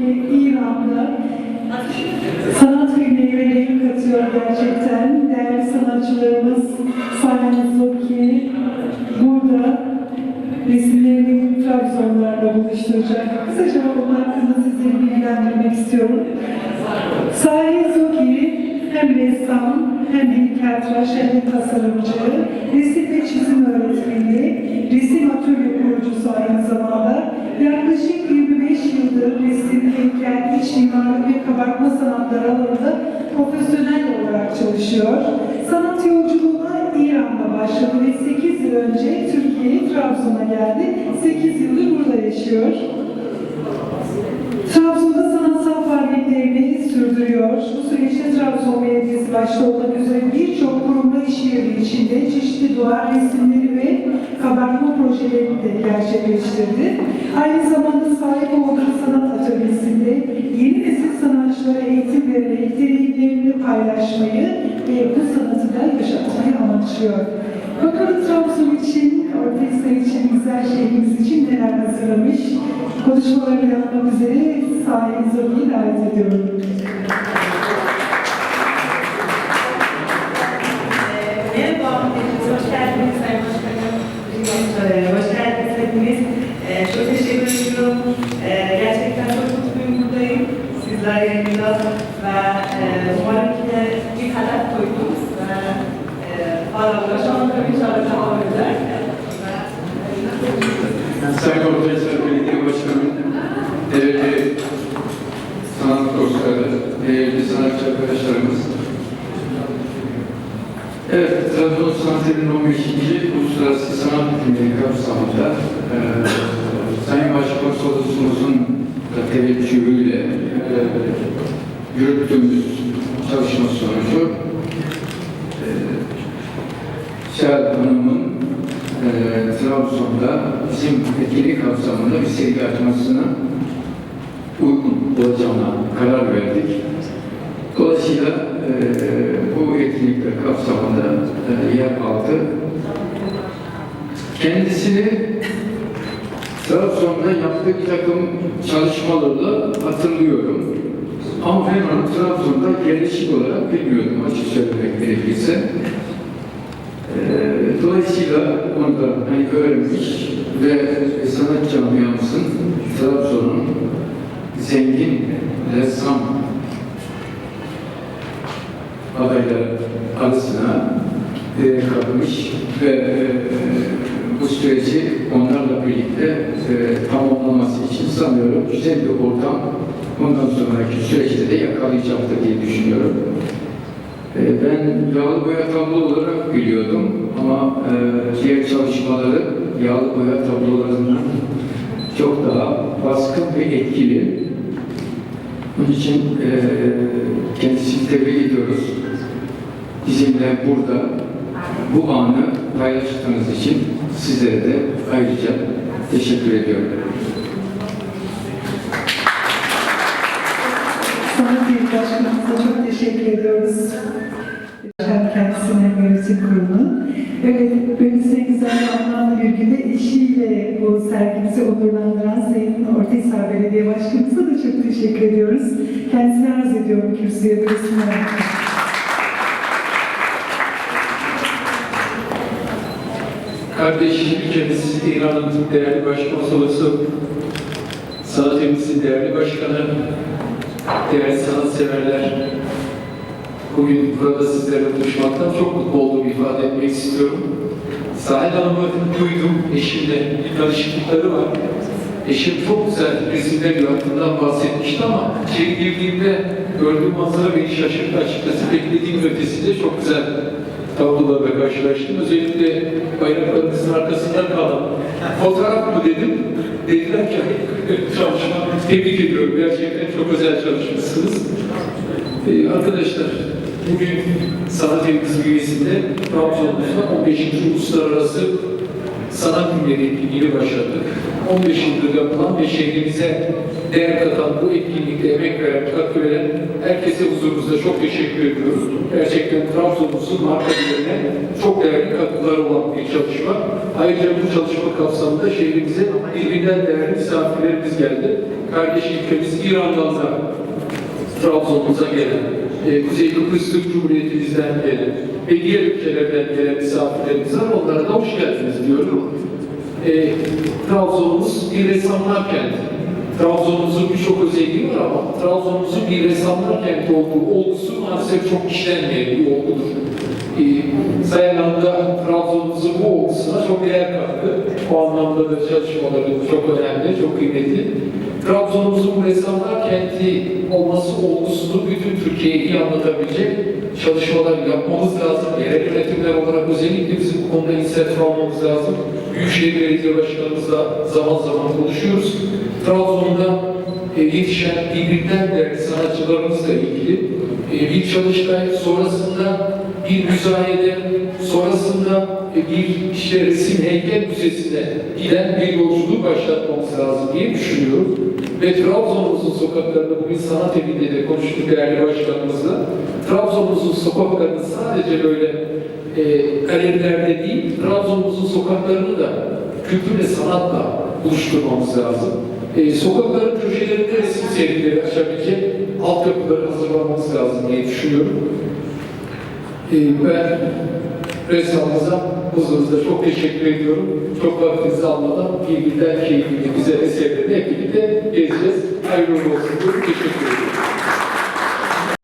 Türkiye, İran'da sanat filmlerine renk katıyor gerçekten. Değerli sanatçılarımız Sayın Zoki burada resimlerini Trabzonlarla buluşturacak. Kısaca onun hakkında sizleri bilgilendirmek istiyorum. Sayın Zoki hem ressam hem heykeltıraş hem de tasarımcı, resim ve çizim öğretmeni, resim atölye kurucusu aynı zamanda. Yaklaşık 25 yıldır resim, heykel, iç mimarlık ve kabartma sanatları alanında profesyonel olarak çalışıyor. Sanat yolculuğuna İran'da başladı ve 8 yıl önce Türkiye'ye Trabzon'a geldi. 8 yıldır burada yaşıyor. Trabzon'da sanatsal faaliyetlerini sürdürüyor. Bu süreçte Trabzon Belediyesi başta olmak üzere birçok kurumla işbirliği içinde çeşitli duvar resimleri ve kabartma projelerini de gerçekleştirdi. Aynı zamanda sahip olduğu sanat atölyesinde yeni nesil sanatçılara eğitim vererek deneyimlerini paylaşmayı ve bu sanatı da yaşatmayı amaçlıyor. Bakalım Trabzon için, Orta için, güzel şehrimiz için neler hazırlamış? Konuşmalarını yapmak üzere Zoki'yi davet ediyorum. İnşallah devam sanat sanatçı arkadaşlarımız. Evet, Trabzon Sanat'ın 15. Uluslararası Sanat Günleri kapsamında e, Sayın Başkonsolosumuzun da teveccühüyle e, yürüttüğümüz çalışma sonucu e, Şahit Hanım'ın e, Trabzon'da bizim etkinlik kapsamında bir sergi açmasına uygun olacağına karar verdik. Dolayısıyla e, bu etkinlikler kapsamında e, yer aldı. Kendisini Trabzon'da yaptığı bir takım çalışmalarla hatırlıyorum. Ama onu Trabzon'da yerleşik olarak bilmiyordum açık söylemek gerekirse. Ee, Dolayısıyla onu da hani öğrenmiş ve sanat camiamızın Trabzon'un zengin ressam adayları arasına e, katmış ve e, bu süreci onlarla birlikte e, tamamlaması için sanıyorum güzel bir ortam bundan sonraki süreçte de yakalayacaktır diye düşünüyorum. E, Ben yağlı boya tablo olarak biliyordum ama e, diğer çalışmaları yağlı boya tablolarından çok daha baskın ve etkili. Bunun için e, kendisini tebrik ediyoruz. Bizimle burada bu anı paylaştığınız için sizlere de ayrıca teşekkür ediyorum. Sanat Büyük Başkanımıza çok teşekkür ediyoruz. Kendisine yönetim kurulu. Evet, böylesine güzel anlamlı bir günde eşiyle bu sergimizi onurlandıran Sayın Ortahisar Belediye Başkanımıza da çok teşekkür ediyoruz. Kendisine arz ediyorum kürsüye buyursunlar. Kardeş ülkemiz İran'ın değerli başkonsolosu, sanat evimizin değerli başkanı, değerli sanatseverler, bugün burada sizlerle buluşmaktan çok mutlu olduğumu ifade etmek istiyorum. Sahil Hanım'ı duydum, eşimle bir tanışıklıkları var. Eşim çok güzel resimler yaptığından bahsetmişti ama içeri girdiğimde gördüğüm manzara beni şaşırttı açıkçası. Beklediğim ötesinde çok güzel tablolarla karşılaştım. Özellikle bayraklarınızın arkasında kalan fotoğraf mı dedim. Dediler ki tebrik ediyorum. Gerçekten çok özel çalışmışsınız. Ee, arkadaşlar bugün sanat evimiz bünyesinde Trabzon'da 15. Uluslararası Sanat Günleri etkinliğini başlattık. 15 yıldır yapılan ve şehrimize değer katan bu etkinlikte emek veren, katkı veren herkese huzurunuzda çok teşekkür ediyoruz. Gerçekten Trabzon'umuzun marka değerine çok değerli katkıları olan bir çalışma. Ayrıca bu çalışma kapsamında şehrimize birbirinden değerli misafirlerimiz geldi. Kardeş ülkemiz İran'dan da Trabzon'umuza gelen, e, Kuzey Kıbrıs Türk Cumhuriyetimizden gelen ve diğer ülkelerden gelen misafirlerimiz var. Onlara da hoş geldiniz diyorum. E, Trabzon'umuz bir ressamlar kenti. Trabzon'umuzun birçok özelliği var ama Trabzon'umuzun bir ressamlar kenti olduğu olgusu maalesef çok işlenmeyen bir olgudur. E, Sayın Hanım da Trabzon'umuzun bu olgusuna çok değer kattı. O anlamda da çalışmaları çok önemli, çok kıymetli. Trabzon'umuzun ressamlar kenti olması olgusunu bütün Türkiye'ye iyi anlatabilecek çalışmalar yapmamız lazım. Yerel yönetimler olarak özellikle bizim bu konuda inisiyatif almamız lazım. Büyükşehir Belediye Başkanımızla zaman zaman konuşuyoruz. Trabzon'da e, yetişen birbirinden değerli sanatçılarımızla ilgili e, bir çalıştay sonrasında bir müzayede, sonrasında bir işte resim heykel müzesine giden bir yolculuğu başlatmamız lazım diye düşünüyorum. Ve Trabzon'umuzun sokaklarında bugün sanat evinde de konuştuk değerli başkanımızla. Trabzon'umuzun sokaklarını sadece böyle e, galerilerde değil, Trabzon'umuzun sokaklarını da kültür ve sanatla buluşturmamız lazım. E, sokakların köşelerinde resim serileri açabilecek altyapıları hazırlamamız lazım diye düşünüyorum. E, ben ressamımıza huzurunuzda çok teşekkür ediyorum. Çok vaktinizi almadan birbirinden keyifli güzel eserlerini hep birlikte gezeceğiz. Hayırlı olsun. Teşekkür ederim.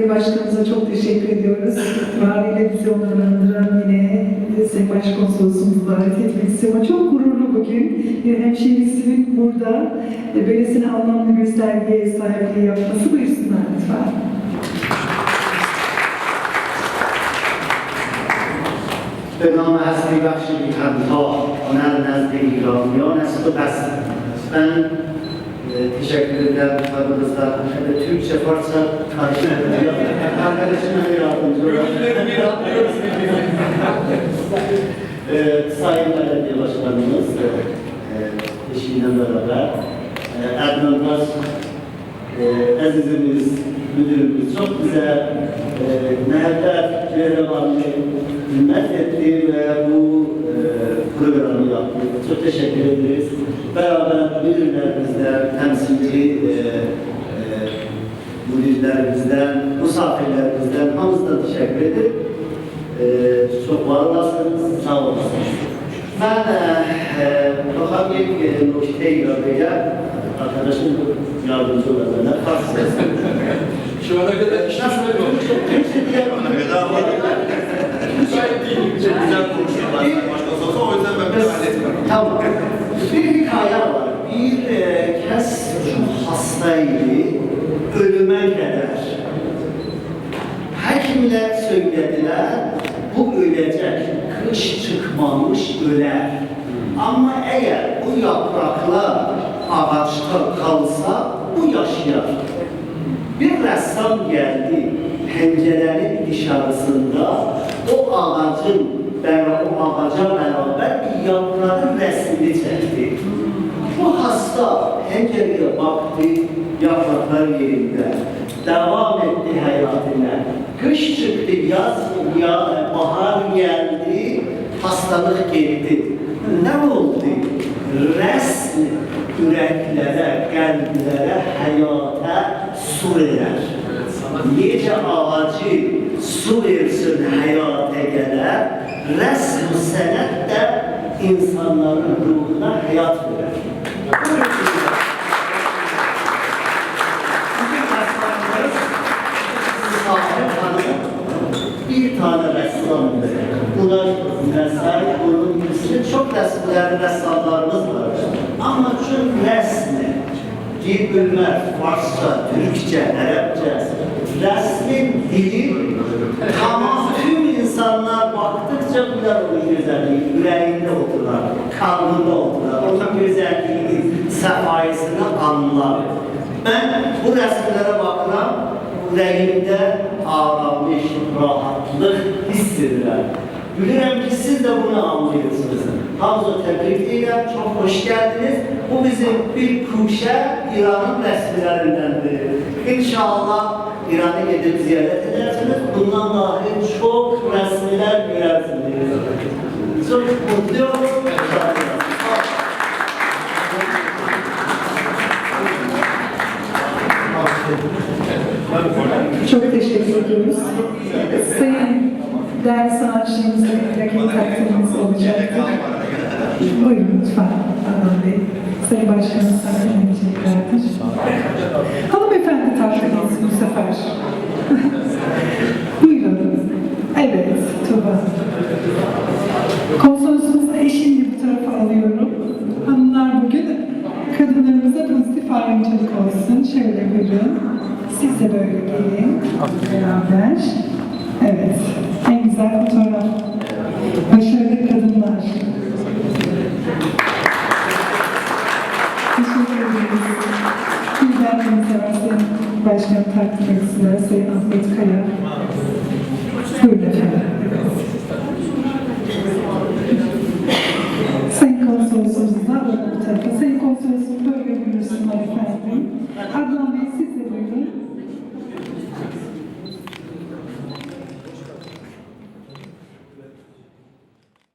Başkanımıza çok teşekkür ediyoruz. İtibariyle bizi onurlandıran yine Sayın Başkonsolosumuzu davet etmek istiyorum. Çok gururlu bugün. Hemşehrisinin burada e, böylesine anlamlı bir sergiye sahipliği yapması buyursunlar lütfen. به نام از بخش بیتنها هنر نزد ایرانیان است و بس. من تشکر در فرمود از در خیلی ترک چه فارس ها کارشن اولشون هم ایران کنجور سایم برابر باز. E, azizimiz, müdürümüz çok güzel e, Mehmet Ceylan'ı hizmet etti ve bu e, programı yaptı. Çok teşekkür ederiz. Beraber müdürlerimizden, temsilci e, e, müdürlerimizden, misafirlerimizden hamımızdan teşekkür edip e, çok var olasınız, sağ olasınız. Ben e, daha bir e, nokta görmeye arkadaşım yardımcı olacağına karşı Şu ana kadar hiç düşünmedim. Güzel konuşuyorlar. Başka olsa o yüzden ben müsaade etmiyorum. Tamam. Bir hikaye var. Bir e, kez çok hastaydı, ölüme kadar. Hekimler söylediler, bu ölecek, kış çıkmamış öler. Ama eğer bu yapraklar ağaçta kalsa, bu yaşayar. Bir ressam geldi, pencerenin dışarısında o ağacın, o ağaca beraber bir yaprağın resmini çekti. Bu hasta pencereye baktı, yapraklar yerinde. Devam etti hayatına. Kış çıktı, yaz, ya, bahar geldi, hastalık gitti. Ne oldu? Resm yüreklere, kalplere, hayata su verer. Nice ağacı su versin hayata gelir, resm senet de insanların ruhuna hayat Hanım bir tane ressamdır. Gibisinin çok resimler, ressamlarımız var. Ama şu resmi, dil bilmez, Farsça, Türkçe, Arapça, resmin dili tamam tüm insanlar baktıkça bunlar onun güzelliği, yüreğinde oturur, kalbinde oturur, onun güzelliğini, sefayesini anlar. Ben bu resimlere bakıram, yüreğimde ağlamış, rahatlık hissedilir. Gülürüm ki siz de bunu anlıyorsunuz. Hamza tebrikliyle çok hoş geldiniz. Bu bizim bir kuşe İran'ın resmilerindendir. İnşallah İran'a gidip ziyaret edersiniz. Bundan dahil çok resmiler görersiniz. Çok mutluyum. Çok teşekkür ediyoruz değerli sanatçılarımıza bir rakip takdiriniz olacaktır. Buyurun lütfen Adnan Bey. Sayın Başkanım sakin edeceklerdir. Şey Hanımefendi takdir etsin bu sefer. Buyurun. Evet, Tuba. Konsolosumuzda eşimle bu tarafa alıyorum. Hanımlar bugün kadınlarımıza pozitif ayrımcılık olsun. Şöyle buyurun. Siz de böyle gelin. Beraber. Evet. En güzel fotoğraf.